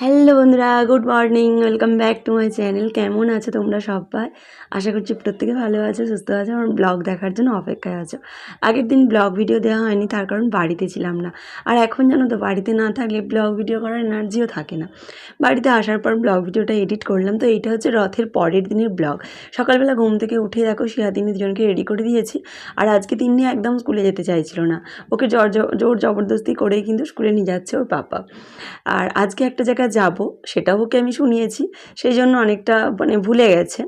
Hello বন্ধুরা, good morning, welcome back to my channel. কেমন আছো তোমরা সবাই? আশা করছি প্রত্যেকে ভালো আছো, সুস্থ আছো আমার ব্লগ দেখার জন্য অপেক্ষায় আছো। আগের দিন ব্লগ ভিডিও দেওয়া হয়নি, তার কারণ বাড়িতে ছিলাম না। আর এখন জানো তো, বাড়িতে না থাকলে ব্লগ ভিডিও করার এনার্জিও থাকে না। বাড়িতে আসার পর ব্লগ ভিডিওটা এডিট করলাম, তো এইটা হচ্ছে রথের পরের দিনের ব্লগ। সকালবেলা ঘুম থেকে উঠে দেখো, শিয়াদিনী দুজনকে রেডি করে দিয়েছি। আর আজকে তিন্নি একদম স্কুলে যেতে চাইছিল না। ওকে জোর জোর জবরদস্তি করেই কিন্তু স্কুলে নিয়ে যাচ্ছে ওর পাপা। আর আজকে একটা জায়গায় যাব, সেটাও ওকে আমি শুনিয়েছি। সেই জন্য অনেকটা মানে ভুলে গেছে।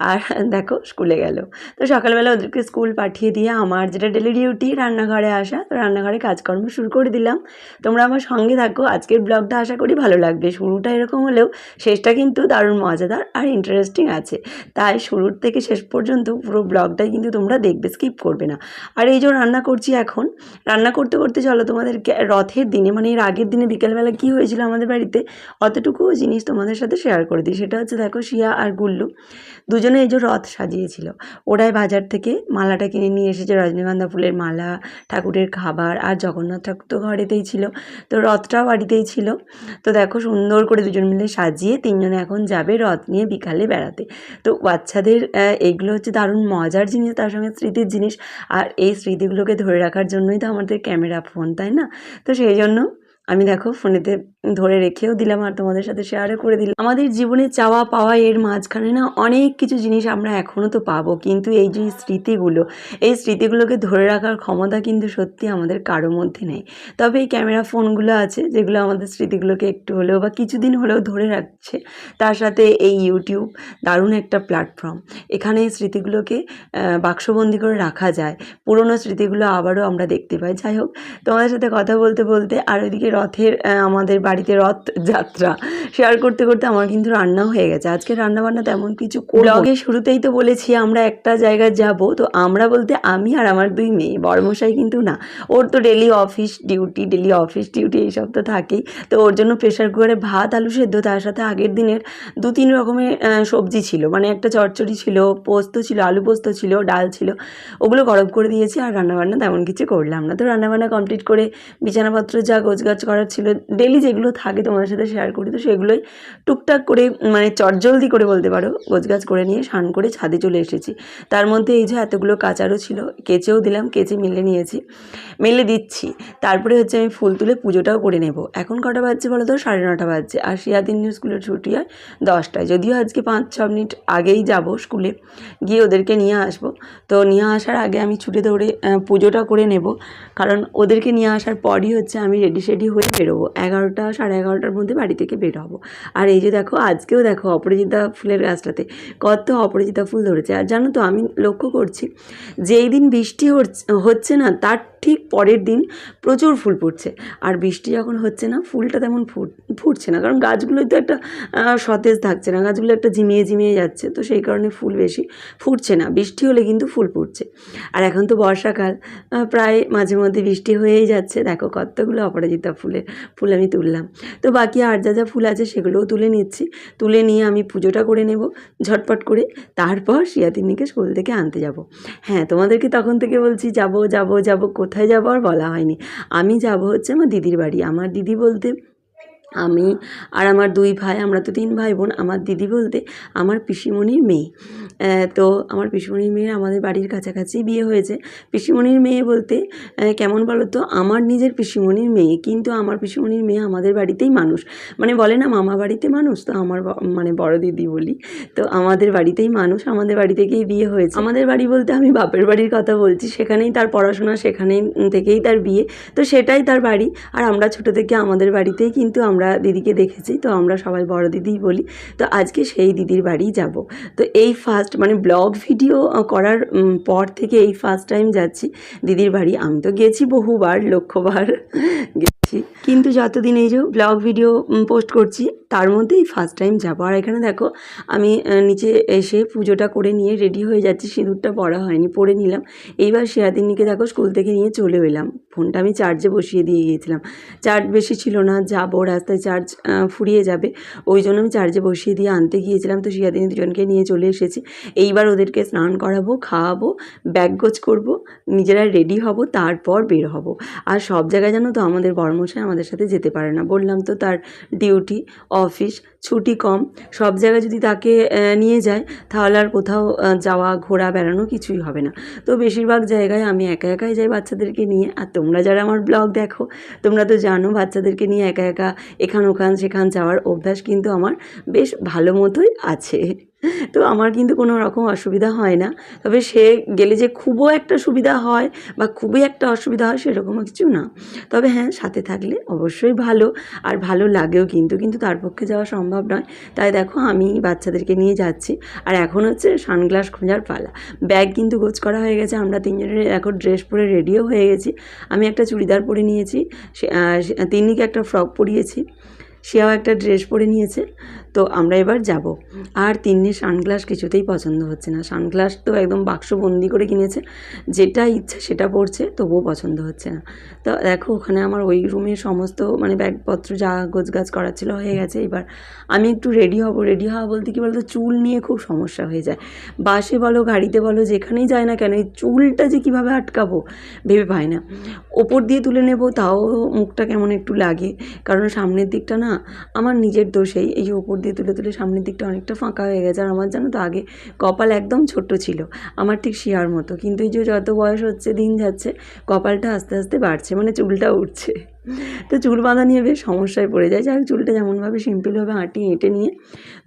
আর দেখো, স্কুলে গেল। তো সকালবেলা ওদেরকে স্কুল পাঠিয়ে দিয়ে আমার যেটা ডেলি ডিউটি রান্নাঘরে আসা, তো রান্নাঘরে কাজকর্ম শুরু করে দিলাম। তোমরা আমার সঙ্গে থাকো, আজকের ব্লগটা আশা করি ভালো লাগবে। শুরুটা এরকম হলেও শেষটা কিন্তু দারুণ মজাদার আর ইন্টারেস্টিং আছে। তাই শুরুর থেকে শেষ পর্যন্ত পুরো ব্লগটাই কিন্তু তোমরা দেখবে স্কিপ করবে না। আর এই যে রান্না করছি এখন, রান্না করতে করতে চলো তোমাদের রথের দিনে মানে এর আগের দিনে বিকেলবেলা কী হয়েছিল আমাদের বাড়িতে অতটুকু জিনিস তোমাদের সাথে শেয়ার করে দিই। সেটা হচ্ছে দেখো শিয়া আর গুল্লু দুজনে এই যে রথ সাজিয়েছিল। ওরাই বাজার থেকে মালাটা কিনে নিয়ে এসেছে রজনীগন্ধা ফুলের মালা ঠাকুরের খাবার আর জগন্নাথ ঠাকুর তো ঘরেতেই ছিল। তো রথটাও বাড়িতেই ছিল। তো দেখো সুন্দর করে দুজন মিলে সাজিয়ে তিনজনে এখন যাবে রথ নিয়ে বিকালে বেড়াতে। তো বাচ্চাদের আহ, এইগুলো হচ্ছে দারুণ মজার জিনিস তার সঙ্গে স্মৃতির জিনিস। আর এই স্মৃতিগুলোকে ধরে রাখার জন্যই তো আমাদের ক্যামেরা ফোন তাই না? তো সেই জন্য আমি দেখো ফোনেতে ধরে রেখেও দিলাম আর তোমাদের সাথে শেয়ারও করে দিলাম। আমাদের জীবনে চাওয়া পাওয়া এর মাঝখানে না অনেক কিছু জিনিস আমরা এখনও তো পাবো, কিন্তু এই যে স্মৃতিগুলো, এই স্মৃতিগুলোকে ধরে রাখার ক্ষমতা কিন্তু সত্যি আমাদের কারও মধ্যে নেই। তবে এই ক্যামেরা ফোনগুলো আছে, যেগুলো আমাদের স্মৃতিগুলোকে একটু হলেও বা কিছুদিন হলেও ধরে রাখছে, তার সাথে এই ইউটিউব দারুণ একটা প্ল্যাটফর্ম এখানে এই স্মৃতিগুলোকে বাক্সবন্দি করে রাখা যায়। পুরনো স্মৃতিগুলো আবারও আমরা দেখতে পাই। যাই হোক, তোমাদের সাথে কথা বলতে বলতে আর ওইদিকে রথের আমাদের বাড়িতে রথ যাত্রা শেয়ার করতে করতে আমার কিন্তু রান্নাও হয়ে গেছে। আজকে রান্না বান্না তেমন কিছু ব্লগের শুরুতেই তো বলেছি আমরা একটা জায়গায় যাব, তো আমরা বলতে আমি আর আমার দুই মেয়ে, বড়মশাই কিন্তু না। ওর তো daily office duty daily office duty এইসব তো থাকেই। তো ওর জন্য প্রেশার কুকারে ভাত, আলু সেদ্ধ, তার সাথে আগের দিনের দু, তিন রকমের সবজি ছিল। মানে একটা চচ্চড়ি ছিল, পোস্ত ছিল, আলু পোস্ত ছিল, ডাল ছিল, ওগুলো গরম করে দিয়েছি আর রান্নাবান্না তেমন কিছু করলাম না। তো রান্নাবান্না কমপ্লিট করে বিছানাপত্র যা গোছগাছ করার ছিল। ডেলি যেগুলো থাকে তোমাদের সাথে শেয়ার করি, তো সেগুলোই টুকটাক করে মানে চটজলদি করে বলতে পারো, গোছগাছ করে নিয়ে স্নান করে ছাদে চলে এসেছি। তার মধ্যে এই যে এতগুলো কাচারও ছিল, কেচেও দিলাম, কেচে মেলে নিয়েছি। মেলে দিচ্ছি। তারপরে হচ্ছে আমি ফুল তুলে পুজোটাও করে নেব। এখন কটা বাজছে বলো তো? সাড়ে নটা বাজছে। আর শিয়া দিন স্কুলের ছুটি হয় দশটায়। যদিও আজকে পাঁচ, ছ মিনিট আগেই যাব স্কুলে গিয়ে ওদেরকে নিয়ে আসব। তো নিয়ে আসার আগে আমি ছুটে দৌড়ে পুজোটা করে নেব। কারণ ওদেরকে নিয়ে আসার পরই হচ্ছে আমি রেডি সেডি হয়ে বেরোবো। এগারোটা, সাড়ে এগারোটার মধ্যে বাড়ি থেকে বের হব। আর এই যে দেখো, আজকেও দেখো অপরাজিতা ফুলের গাছটাতে কত অপরাজিতা ফুল ধরেছে। আর জানো তো, আমি লক্ষ্য করছি, যেই দিন বৃষ্টি হচ্ছে- না, তার ঠিক পরের দিন প্রচুর ফুল ফুটছে। আর বৃষ্টি যখন হচ্ছে না, ফুলটা তেমন ফুট, ফুটছে না। কারণ গাছগুলোই তো একটা সতেজ থাকছে না, গাছগুলো একটা ঝিমিয়ে ঝিমিয়ে যাচ্ছে। তো সেই কারণে ফুল বেশি ফুটছে না। বৃষ্টি হলে কিন্তু ফুল ফুটছে। আর এখন তো বর্ষাকাল প্রায় মাঝে মধ্যে বৃষ্টি হয়েই যাচ্ছে। দেখো কতগুলো অপরাজিতা ফুলের ফুল আমি তুললাম। তো বাকি আর যা যা ফুল আছে সেগুলোও তুলে নিচ্ছি। তুলে নিয়ে আমি পুজোটা করে নেব ঝটপট করে। তারপর শিয়াতিনিকে স্কুল থেকে আনতে যাব। হ্যাঁ তোমাদেরকে তখন থেকে বলছি, যাব যাব যাব, কোথায় যাব আর বলা হয়নি। আমি যাব হচ্ছে আমার দিদির বাড়ি। আমার দিদি বলতে আমি আর আমার দুই ভাই, আমরা তো তিন ভাই বোন, আমার দিদি বলতে আমার পিসিমণির মেয়ে। তো আমার পিসিমণির মেয়ের আমাদের বাড়ির কাছাকাছি বিয়ে হয়েছে। পিসিমণির মেয়ে বলতে কেমন বলো তো, আমার নিজের পিসিমণির মেয়ে, কিন্তু আমার পিসিমণির মেয়ে আমাদের বাড়িতেই মানুষ। মানে বলে না, মামা বাড়িতে মানুষ, তো আমার মানে বড় দিদি বলি। তো আমাদের বাড়িতেই মানুষ, আমাদের বাড়ি থেকেই বিয়ে হয়েছে। আমাদের বাড়ি বলতে আমি বাপের বাড়ির কথা বলছি, সেখানেই তার পড়াশোনা, সেখানেই থেকেই তার বিয়ে। তো সেটাই তার বাড়ি। আর আমরা ছোট থেকে আমাদের বাড়িতেই কিন্তু আমরা দিদিকে দেখেছি, তো আমরা সবাই বড় দিদিই বলি। তো আজকে সেই দিদির বাড়ি যাব। তো এই ফার্স্ট মানে ব্লগ ভিডিও করার পর থেকে এই ফার্স্ট টাইম যাচ্ছি দিদির বাড়ি। আমি তো গেছি বহুবার, লক্ষ্যবার। গেছি কিন্তু যতদিন এই যে ব্লগ ভিডিও পোস্ট করছি, তার মধ্যেই ফার্স্ট টাইম যাব। আর এখানে দেখো, আমি নিচে এসে পুজোটা করে নিয়ে রেডি হয়ে যাচ্ছি। সিঁদুরটা পরা হয়নি, পরে নিলাম। এইবার সেরাদিনীকে দেখো স্কুল থেকে নিয়ে চলে এলাম। ফোনটা আমি চার্জে বসিয়ে দিয়ে গিয়েছিলাম। চার্জ বেশি ছিল না, যাব, রাস্তায় চার্জ ফুরিয়ে যাবে। ওই জন্য আমি চার্জে বসিয়ে দিয়ে আনতে গিয়েছিলাম। তো শিয়াদিনী দুজনকে নিয়ে চলে এসেছি। এইবার ওদেরকে স্নান করাবো, খাওয়াবো ব্যাগ গোছ করব, নিজেরা রেডি হব, তারপর বের হব। আর সব জায়গায় জানো তো, আমাদের বর্ম বড়মশাই আমাদের সাথে যেতে পারে না। বললাম তো তার ডিউটি অফিস ছুটি কম। সব জায়গায় যদি তাকে নিয়ে যায়, তাহলে আর কোথাও যাওয়া, ঘোরা, বেড়ানো কিছুই হবে না। তো বেশিরভাগ জায়গায় আমি একা একাই যাই বাচ্চাদেরকে নিয়ে। আর তোমরা যারা আমার ব্লগ দেখো, তোমরা তো জানো বাচ্চাদেরকে নিয়ে একা একা এখান ওখান সেখান যাওয়ার অভ্যাস কিন্তু আমার বেশ ভালো মতোই আছে। তো আমার কিন্তু কোনো রকম অসুবিধা হয় না। তবে সে গেলে যে খুবও একটা সুবিধা হয় বা খুবই একটা অসুবিধা হয় সেরকমও কিছু না। তবে হ্যাঁ সাথে থাকলে অবশ্যই ভালো। আর ভালো লাগেও কিন্তু কিন্তু তার পক্ষে যাওয়া সম্ভব নয়। তাই দেখো আমি বাচ্চাদেরকে নিয়ে যাচ্ছি। আর এখন হচ্ছে সানগ্লাস খোঁজার পালা। ব্যাগ কিন্তু গোছ করা হয়ে গেছে। আমরা তিনজনের এখন ড্রেস পরে রেডিও হয়ে গেছি। আমি একটা চুড়িদার পরে নিয়েছি। তিনিকে একটা ফ্রক পরিয়েছি। সেও একটা ড্রেস পরে নিয়েছে। তো আমরা এবার যাব। আর তিন্নির সানগ্লাস কিছুতেই পছন্দ হচ্ছে না। সানগ্লাস তো একদম বাক্সবন্দি করে কিনেছে। যেটা ইচ্ছা সেটা পড়ছে তবুও পছন্দ হচ্ছে না। তো দেখো, ওখানে আমার ওই রুমে সমস্ত মানে ব্যাগপত্র যা গোছগাছ করার ছিল হয়ে গেছে। এবার আমি একটু রেডি হব। রেডি হওয়া বলতে কি বলতো, চুল নিয়ে খুব সমস্যা হয়ে যায়। বাসে বলো, গাড়িতে বলো, যেখানেই যায় না কেন, এই চুলটা যে কীভাবে আটকাবো ভেবে পাই না। ওপর দিয়ে তুলে নেব, তাও মুখটা কেমন একটু লাগে। কারণ সামনের দিকটা না, আমার নিজের দোষেই। এই ওপর দিয়ে তুলে তুলে সামনের দিকটা অনেকটা ফাঁকা হয়ে গেছে। আর আমার জানো তো, আগে কপাল একদম ছোট্ট ছিল। আমার ঠিক শিয়ার মতো। কিন্তু এই যে যত বয়স হচ্ছে, দিন যাচ্ছে, কপালটা আস্তে আস্তে বাড়ছে মানে চুলটা উঠছে। তো চুল বাঁধা নিয়ে বেশ সমস্যায় পড়ে যায়। যাই চুলটা যেমনভাবে সিম্পলভাবে আঁটি এঁটে নিয়ে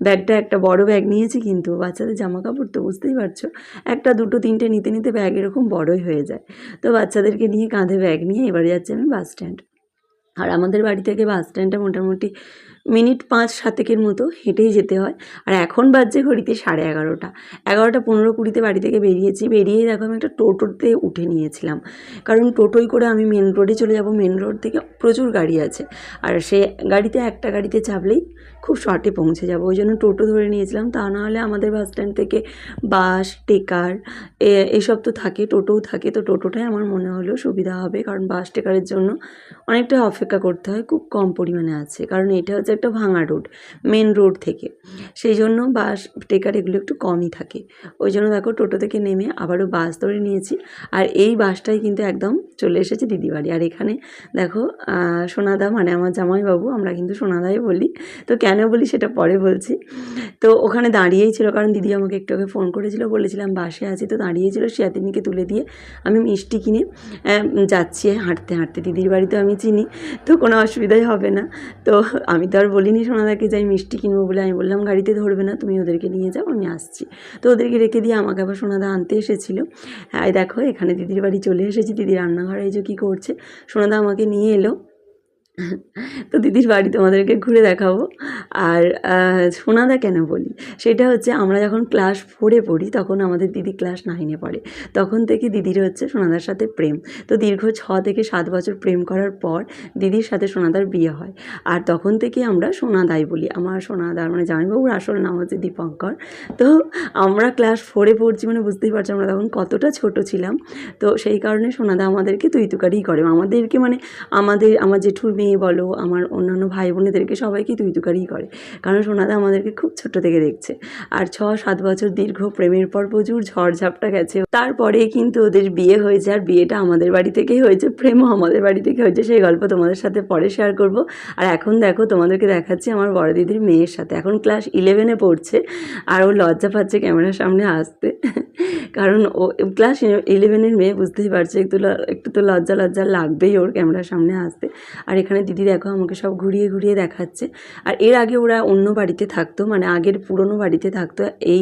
ব্যাগটা একটা বড় ব্যাগ নিয়েছি কিন্তু বাচ্চাদের জামা কাপড় তো বুঝতেই পারছ, একটা, দুটো, তিনটে নিতে নিতে ব্যাগ এরকম বড়ই হয়ে যায়। তো বাচ্চাদেরকে নিয়ে কাঁধে ব্যাগ নিয়ে এবারে যাচ্ছি আমি বাস স্ট্যান্ড। আর আমাদের বাড়ি থেকে বাস স্ট্যান্ডটা মোটামুটি মিনিট পাঁচ সাতেকের মতো হেঁটেই যেতে হয়। আর এখন বাজছে ঘড়িতে সাড়ে এগারোটা। এগারোটা পনেরো কুড়িতে বাড়ি থেকে বেরিয়েছি। বেরিয়ে দেখো আমি একটা টোটোতে উঠে নিয়েছিলাম। কারণ টোটোই করে আমি মেন রোডে চলে যাব। মেন রোড থেকে প্রচুর গাড়ি আছে। আর সে গাড়িতে একটা গাড়িতে চাপলেই খুব শর্টে পৌঁছে যাব। ওই জন্য টোটো ধরে নিয়েছিলাম। তা নাহলে আমাদের বাস স্ট্যান্ড থেকে বাস, টেকার এসব তো থাকে, টোটোও থাকে। তো টোটোটাই আমার মনে হলো সুবিধা হবে। কারণ বাস, টেকারের জন্য অনেকটা অপেক্ষা করতে হয়। খুব কম পরিমাণে আছে। কারণ এটা হচ্ছে একটা ভাঙা রোড মেন রোড থেকে। সেই জন্য বাস টেকার এগুলো একটু কমই থাকে। ওই জন্য দেখো টোটো থেকে নেমে আবারও বাস ধরে নিয়েছি। আর এই বাসটাই কিন্তু একদম চলে এসেছে দিদি বাড়ি আর এখানে দেখো সোনাদা মানে আমার জামাইবাবু, আমরা কিন্তু সোনাদাই বলি। তো কেন বলি সেটা পরে বলছি। তো ওখানে দাঁড়িয়েই ছিল, কারণ দিদি আমাকে একটু আগে ফোন করেছিল, বলেছিলাম বাসে আছি। তো দাঁড়িয়েছিল শিয়াতিনিকে তুলে দিয়ে আমি মিষ্টি কিনে যাচ্ছি হাঁটতে হাঁটতে। দিদির বাড়িতে আমি চিনি, তো কোনো অসুবিধাই হবে না। তো আমি তো বলিনি সোনাদাকে যাই মিষ্টি কিনবো বলে আমি বললাম, গাড়িতে ধরবে না, তুমি ওদেরকে নিয়ে যাও, আমি আসছি। তো ওদেরকে রেখে দিয়ে আমাকে আবার সোনাদা আনতে এসেছিল। হ্যাঁ দেখো, এখানে দিদির বাড়ি চলে এসেছি, দিদি রান্নাঘরে এই যে কী করছে, সোনাদা আমাকে নিয়ে এলো। তো দিদির বাড়ি তোমাদেরকে ঘুরে দেখাবো। আর সোনাদা কেন বলি? সেটা হচ্ছে আমরা যখন ক্লাস ফোরে পড়ি, তখন আমাদের দিদি ক্লাস নাইনে পড়ে। তখন থেকে দিদির হচ্ছে সোনাদার সাথে প্রেম। তো দীর্ঘ ছ থেকে সাত বছর প্রেম করার পর দিদির সাথে সোনাদার বিয়ে হয়। আর তখন থেকে আমরা সোনাদাই বলি। আমার সোনাদার মানে জামাইবাবুর আসল নাম হচ্ছে দীপঙ্কর। তো আমরা ক্লাস ফোরে পড়ছি মানে বুঝতেই পারছি আমরা তখন কতটা ছোট ছিলাম। তো সেই কারণে সোনাদা আমাদেরকে তুই তুকারি করে। আমাদেরকে মানে আমাদের, আমার জেঠুর মেয়ে বলো, আমার অন্যান্য ভাই বোনেদেরকে সবাইকে তুই তুকারিই করে। কারণ সোনাদা আমাদেরকে খুব ছোট থেকে দেখছে। আর ছ, সাত বছর দীর্ঘ প্রেমের পর প্রচুর ঝড়ঝাপটা গেছে। তারপরে কিন্তু ওদের বিয়ে হয়েছে, আর বিয়েটা আমাদের বাড়ি থেকেই হয়েছে, প্রেমও আমাদের বাড়ি থেকে হয়েছে। সেই গল্প তোমাদের সাথে পরে শেয়ার করব। আর এখন দেখো, তোমাদেরকে দেখাচ্ছি আমার বড় দিদির মেয়ের সাথে। এখন ক্লাস ইলেভেনে পড়ছে, আর ও লজ্জা পাচ্ছে ক্যামেরার সামনে আসতে। কারণ ও ক্লাস ইলেভেনের মেয়ে বুঝতেই পারছে, একটু একটু তো লজ্জা লজ্জা লাগবেই ওর ক্যামেরার সামনে আসতে। আর এখানে দিদি দেখো আমাকে সব ঘুরিয়ে ঘুরিয়ে দেখাচ্ছে। আর এর আগে ওরা অন্য বাড়িতে থাকতো মানে আগের পুরনো বাড়িতে থাকতো, এই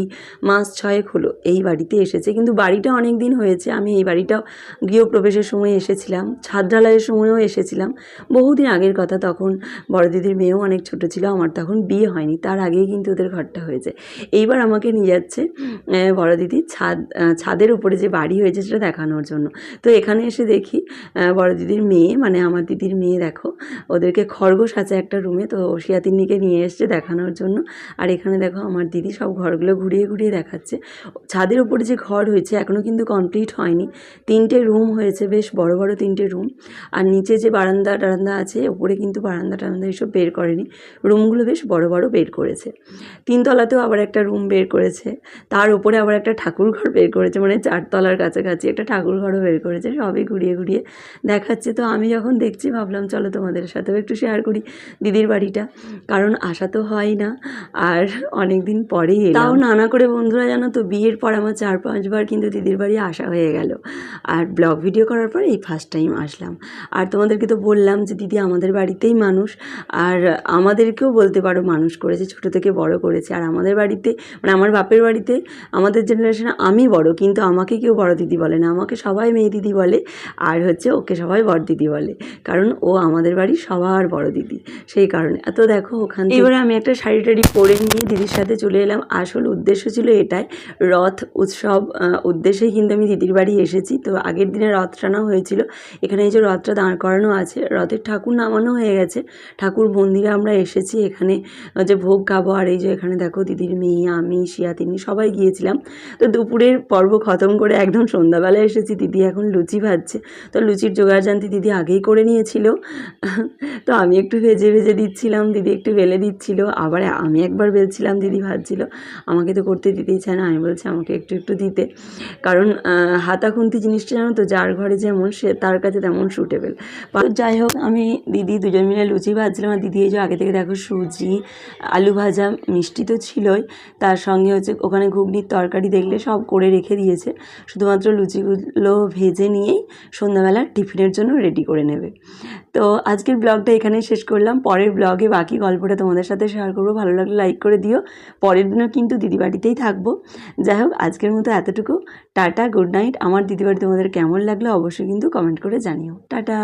মাস ছয়েক হলো এই বাড়িতে এসেছে। কিন্তু বাড়িটা অনেক দিন হয়েছে, আমি এই বাড়িটাও গৃহপ্রবেশের সময় এসেছিলাম ছাদ ঢালাইয়ের সময়ও এসেছিলাম। বহুদিন আগের কথা, তখন বড় দিদির মেয়েও অনেক ছোট ছিল, আমার তখন বিয়ে হয়নি, তার আগেই কিন্তু ওদের ঘরটা হয়েছে। এইবার আমাকে নিয়ে যাচ্ছে বড় দিদি ছাদ ছাদের উপরে যে বাড়ি হয়েছে সেটা দেখানোর জন্য। তো এখানে এসে দেখি বড় দিদির মেয়ে মানে আমার দিদির মেয়ে দেখো ওদেরকে খরগোশ আছে একটা রুমে, তো শিয়াতিন্নিকে নিয়ে এসছে দেখানোর জন্য। আর এখানে দেখো আমার দিদি সব ঘরগুলো ঘুরিয়ে ঘুরিয়ে দেখাচ্ছে। ছাদের উপরে যে ঘর হয়েছে এখনও কিন্তু কমপ্লিট হয়নি। তিনটে রুম হয়েছে, বেশ বড় বড় তিনটে রুম। আর নিচে যে বারান্দা টারান্দা আছে, ওপরে কিন্তু বারান্দা টারান্দা এসব বের করেনি। রুমগুলো বেশ বড় বড় বের করেছে। তিনতলাতেও আবার একটা রুম বের করেছে। তার উপরে আবার একটা ঠাকুর ঘর বের করেছে মানে চারতলার কাছাকাছি একটা ঠাকুর ঘরও বের করেছে। সবই ঘুরিয়ে ঘুরিয়ে দেখাচ্ছে। তো আমি যখন দেখছি, ভাবলাম, চলো তোমাদের তোমাদের সাথেও একটু শেয়ার করি দিদির বাড়িটা। কারণ আসা তো হয় না, আর অনেক দিন পরেই তাও নানা করে বন্ধুরা জানো তো, বিয়ের পর আমার চার পাঁচবার কিন্তু দিদির বাড়ি আসা হয়ে গেল। আর ব্লগ ভিডিও করার পর এই ফার্স্ট টাইম আসলাম। আর তোমাদেরকে তো বললাম যে দিদি আমাদের বাড়িতেই মানুষ, আর আমাদেরকেও বলতে পারো মানুষ করেছে, ছোটো থেকে বড় করেছে। আর আমাদের বাড়িতে মানে আমার বাপের বাড়িতে, আমাদের জেনারেশনে আমি বড়, কিন্তু আমাকে কেউ বড় দিদি বলে না। আমাকে সবাই মেয়ে দিদি বলে, আর হচ্ছে ওকে সবাই বড় দিদি বলে। কারণ ও আমাদের বাড়ির সবার বড় দিদি। সেই কারণে। এত দেখো ওখান এবারে আমি একটা শাড়ি টাড়ি পরে নিয়ে দিদির সাথে চলে এলাম। আসল উদ্দেশ্য ছিল এটাই, রথ উৎসব উদ্দেশ্যেই কিন্তু আমি দিদির বাড়ি এসেছি। তো আগের দিনে রথ টানা হয়েছিল। এখানে এই যে রথটা দাঁড় করানো আছে, রথের ঠাকুর নামানো হয়ে গেছে। ঠাকুর মন্দিরে আমরা এসেছি। এখানে যে ভোগ খাব আর এই যে এখানে দেখো দিদির মেয়ে, আমি, শিয়া তিনি সবাই গিয়েছিলাম। তো দুপুরের পর্ব খতম করে একদম সন্ধ্যাবেলা এসেছি। দিদি এখন লুচি ভাজছে। তো লুচির জোগাড় জানতি দিদি আগেই করে নিয়েছিল। তো আমি একটু ভেজে ভেজে দিচ্ছিলাম দিদি একটু বেলে দিচ্ছিল আবার আমি একবার বেলছিলাম দিদি ভাজছিল। আমাকে তো করতে দিতেই চায় না আমি বলছি আমাকে একটু একটু দিতে। কারণ আহ, হাতাখুন্তি জিনিসটা জানো তো যার ঘরে যেমন সে তার কাছে তেমন সুটেবেল যাই হোক আমি দিদি দুজন মিলে লুচি ভাজছিলাম দিদি এই যে আগে থেকে দেখো সুজি আলু ভাজা মিষ্টি তো ছিলই। তার সঙ্গে হচ্ছে ওখানে ঘুগনির তরকারি দেখলে সব করে রেখে দিয়েছে। শুধুমাত্র লুচিগুলো ভেজে নিয়েই সন্ধ্যাবেলা টিফিনের জন্য রেডি করে নেবে। তো আজকের ব্লগটা এখানেই শেষ করলাম। পরের ব্লগে বাকি গল্পটা তোমাদের সাথে শেয়ার করব। ভালো লাগলে লাইক করে দিও। পরের দিনও কিন্তু দিদিবাড়িতেই থাকব। যাই হোক, আজকের মতো এতটুকু। টাটা গুড নাইট আমার দিদিবাড়ি তোমাদের কেমন লাগল অবশ্যই কিন্তু কমেন্ট করে জানিও। টাটা!